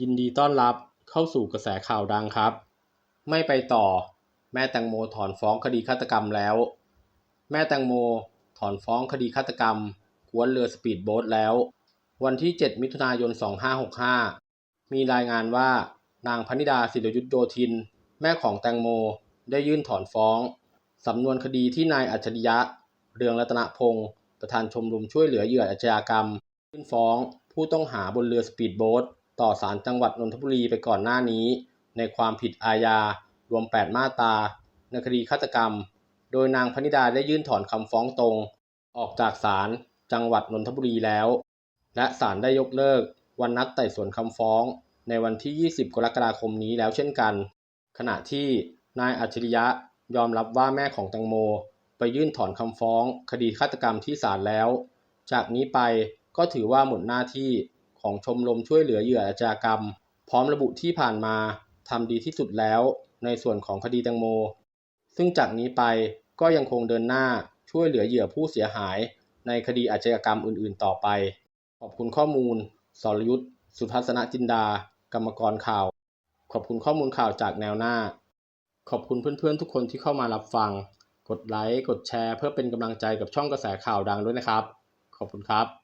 ยินดีต้อนรับเข้าสู่กระแสข่าวดังครับ ไม่ไปต่อ แม่แตงโมถอนฟ้องคดีฆาตกรรมแล้ว แม่แตงโมถอนฟ้องคดีฆาตกรรมกวนเรือสปีดโบ๊ทแล้ว วันที่ 7 มิถุนายน 2565 มีรายงานว่านางพนิดาศิรยุทธโยธิน แม่ของแตงโมได้ยื่นถอนฟ้องสำนวนคดีที่นายอัจฉริยะ เรืองรัตนพงศ์ประธานชมรมช่วยเหลือเหยื่ออาชญากรรม ยื่นฟ้องผู้ต้องหาบนเรือสปีดโบ๊ท ต่อศาลจังหวัดนนทบุรีไปก่อนหน้านี้ ในความผิดอาญารวม 8 มาตราในคดีฆาตกรรม โดยนางพนิดาได้ยื่นถอนคำฟ้องตรง ออกจากศาลจังหวัดนนทบุรีแล้ว และศาลได้ยกเลิก วันนัดไต่สวนคำฟ้อง ในวันที่ 20 กรกฎาคมนี้แล้วเช่นกัน ขณะที่นายอัจฉริยะยอมรับว่าแม่ของแตงโม ไปยื่นถอนคำฟ้อง คดีฆาตกรรมที่ศาลแล้ว จากนี้ไปก็ถือว่าหมดหน้าที่ ของชมรมช่วยเหลือเหยื่ออาชญากรรม พร้อมระบุที่ผ่านมาทำดีที่สุดแล้วในส่วนของคดีแตงโม ซึ่งจากนี้ไปก็ยังคงเดินหน้าช่วยเหลือเหยื่อผู้เสียหาย ในคดีอาชญากรรมอื่น ๆ ต่อไป ขอบคุณข้อมูล สรยุทธสุทัศนจินดา กรรมกรข่าว ขอบคุณข้อมูลข่าวจากแนวหน้า ขอบคุณเพื่อนๆทุกคนที่เข้ามารับฟัง กดไลค์ กดแชร์ เพื่อเป็นกำลังใจกับช่องกระแสข่าวดังด้วยนะครับ ขอบคุณครับ